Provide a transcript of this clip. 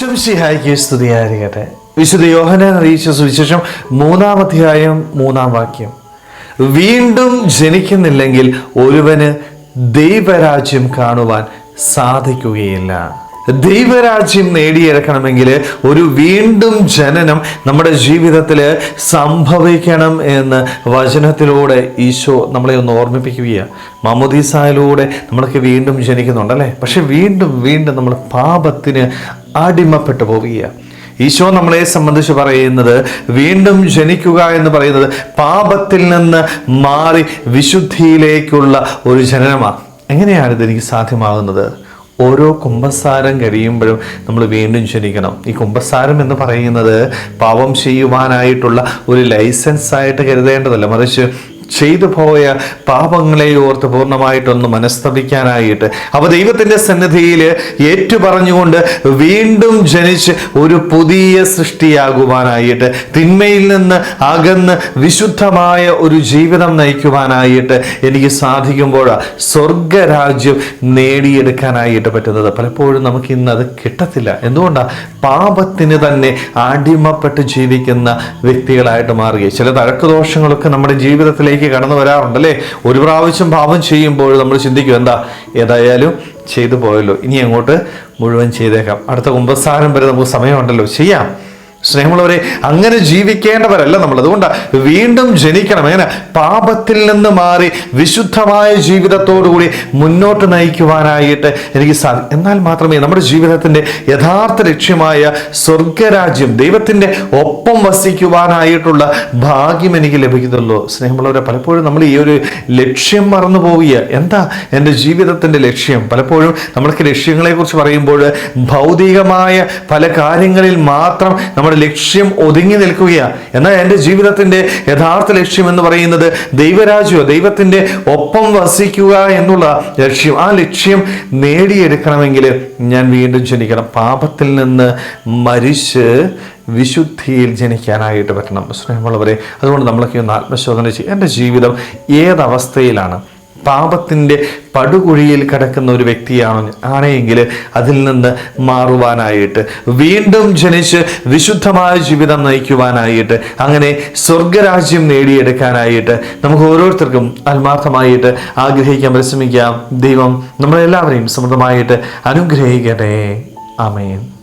ഈശ്വംശിഹായിക്ക് സ്തുതിയായിരിക്കട്ടെ. വിശുദ്ധ യോഹനാൻ അറിയിച്ച സുവിശേഷം മൂന്നാം അധ്യായം മൂന്നാം വാക്യം. വീണ്ടും ജനിക്കുന്നില്ലെങ്കിൽ ഒരുവന് ദൈവരാജ്യം കാണുവാൻ സാധിക്കുകയില്ല. ദൈവരാജ്യം നേടിയെടുക്കണമെങ്കിൽ ഒരു വീണ്ടും ജനനം നമ്മുടെ ജീവിതത്തിൽ സംഭവിക്കണം എന്ന് വചനത്തിലൂടെ ഈശോ നമ്മളെ ഒന്ന് ഓർമ്മിപ്പിക്കുകയാണ് മമുദീസായിലൂടെ നമ്മളൊക്കെ വീണ്ടും ജനിക്കുന്നുണ്ടല്ലേ? പക്ഷെ വീണ്ടും വീണ്ടും നമ്മൾ പാപത്തിന് അടിമപ്പെട്ടു പോവുകയാണ്. ഈശോ നമ്മളെ സംബന്ധിച്ച് പറയുന്നത് വീണ്ടും ജനിക്കുക എന്ന് പറയുന്നത് പാപത്തിൽ നിന്ന് മാറി വിശുദ്ധിയിലേക്കുള്ള ഒരു ജനനമാണ്. എങ്ങനെയാണ് ഇതെനിക്ക് സാധ്യമാകുന്നത്? ഓരോ കുംഭസാരം കഴിയുമ്പോഴും നമ്മൾ വീണ്ടും ജനിക്കണം. ഈ കുംഭസാരം എന്ന് പറയുന്നത് പാപം ചെയ്യുവാനായിട്ടുള്ള ഒരു ലൈസൻസ് ആയിട്ട് കരുതേണ്ടതല്ല. മറിച്ച് ചെയ്തു പോയ പാപങ്ങളെ ഓർത്ത് പൂർണമായിട്ടൊന്ന് മനസ്തപിക്കാനായിട്ട്. അവ ദൈവത്തിന്റെ സന്നിധിയിൽ ഏറ്റുപറഞ്ഞുകൊണ്ട് വീണ്ടും ജനിച്ച് ഒരു പുതിയ സൃഷ്ടിയാകുവാനായിട്ട് തിന്മയിൽ നിന്ന് അകന്ന് വിശുദ്ധമായ ഒരു ജീവിതം നയിക്കുവാനായിട്ട് എനിക്ക് സാധിക്കുമ്പോഴാണ് സ്വർഗരാജ്യം നേടിയെടുക്കാനായിട്ട് പറ്റുന്നത്. പലപ്പോഴും നമുക്ക് ഇന്ന് അത് കിട്ടത്തില്ല. എന്തുകൊണ്ടാണ് പാപത്തിന് തന്നെ അടിമപ്പെട്ട് ജീവിക്കുന്ന വ്യക്തികളായിട്ട് മാറുകയും ചില തഴക്കദോഷങ്ങളൊക്കെ നമ്മുടെ ജീവിതത്തിലേക്ക് കടന്നു വരാറുണ്ട് അല്ലേ ഒരു പ്രാവശ്യം പാപം ചെയ്യുമ്പോൾ നമ്മൾ ചിന്തിക്കും എന്താ? ഏതായാലും ചെയ്തു പോയല്ലോ. ഇനി അങ്ങോട്ട് മുഴുവൻ ചെയ്തേക്കാം. അടുത്ത കുമ്പസാരം വരെ നമുക്ക് സമയമുണ്ടല്ലോ. ചെയ്യാം. സ്നേഹമുള്ളവരെ അങ്ങനെ ജീവിക്കേണ്ടവരല്ല നമ്മൾ. അതുകൊണ്ടാണ് വീണ്ടും ജനിക്കണം. അങ്ങനെ പാപത്തിൽ നിന്ന് മാറി വിശുദ്ധമായ ജീവിതത്തോടുകൂടി മുന്നോട്ട് നയിക്കുവാനായിട്ട് എനിക്ക് സാധിക്കും എന്നാൽ മാത്രമേ നമ്മുടെ ജീവിതത്തിന്റെ യഥാർത്ഥ ലക്ഷ്യമായ സ്വർഗരാജ്യം ദൈവത്തിന്റെ ഒപ്പം വസിക്കുവാനായിട്ടുള്ള ഭാഗ്യം എനിക്ക് ലഭിക്കുന്നുള്ളൂ. സ്നേഹമുള്ളവരെ പലപ്പോഴും നമ്മൾ ഈ ഒരു ലക്ഷ്യം മറന്നു പോവുക എന്താ എന്റെ ജീവിതത്തിന്റെ ലക്ഷ്യം? പലപ്പോഴും നമ്മൾക്ക് ലക്ഷ്യങ്ങളെക്കുറിച്ച് പറയുമ്പോൾ ഭൗതികമായ പല കാര്യങ്ങളിൽ മാത്രം നമ്മുടെ ലക്ഷ്യം ഒതുങ്ങി നിൽക്കുകയാണ് എന്നാൽ എന്റെ ജീവിതത്തിന്റെ യഥാർത്ഥ ലക്ഷ്യം എന്ന് പറയുന്നത് ദൈവരാജ്യോ ദൈവത്തിന്റെ ഒപ്പം വസിക്കുക എന്നുള്ള ലക്ഷ്യം. ആ ലക്ഷ്യം നേടിയെടുക്കണമെങ്കിൽ ഞാൻ വീണ്ടും ജനിക്കണം പാപത്തിൽ നിന്ന് മരിച്ച് വിശുദ്ധിയിൽ ജനിക്കാനായിട്ട് പറ്റണം. സ്നേഹമുള്ളവരെ അതുകൊണ്ട് നമ്മളൊക്കെ ഒന്ന് ആത്മശോധന ചെയ്യും. എന്റെ ജീവിതം ഏതവസ്ഥയിലാണ്? പാപത്തിന്റെ പടുകുഴിയിൽ കിടക്കുന്ന ഒരു വ്യക്തിയാണോ? ആണെങ്കിൽ അതിൽ നിന്ന് മാറുവാനായിട്ട് വീണ്ടും ജനിച്ച് വിശുദ്ധമായ ജീവിതം നയിക്കുവാനായിട്ട് അങ്ങനെ സ്വർഗരാജ്യം നേടിയെടുക്കാനായിട്ട് നമുക്ക് ഓരോരുത്തർക്കും ആത്മാർത്ഥമായിട്ട് ആഗ്രഹിക്കാം പരിശ്രമിക്കാം. ദൈവം നമ്മളെല്ലാവരെയും സമൃദ്ധമായിട്ട് അനുഗ്രഹിക്കട്ടെ. ആമേൻ.